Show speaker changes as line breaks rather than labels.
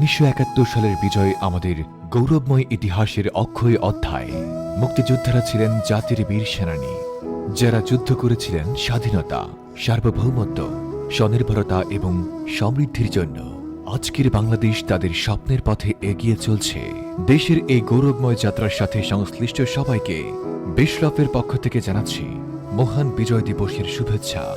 উনিশশো সালের বিজয় আমাদের গৌরবময় ইতিহাসের অক্ষয় অধ্যায়। মুক্তিযোদ্ধারা ছিলেন জাতির বীর সেনানী। যারা যুদ্ধ করেছিলেন স্বাধীনতা, সার্বভৌমত্ব, স্বনির্ভরতা এবং সমৃদ্ধির জন্য। আজকের বাংলাদেশ তাদের স্বপ্নের পথে এগিয়ে চলছে। দেশের এই গৌরবময় যাত্রার সাথে সংশ্লিষ্ট সবাইকে বিশরফের পক্ষ থেকে জানাচ্ছি, মহান বিজয় দিবসের শুভেচ্ছা।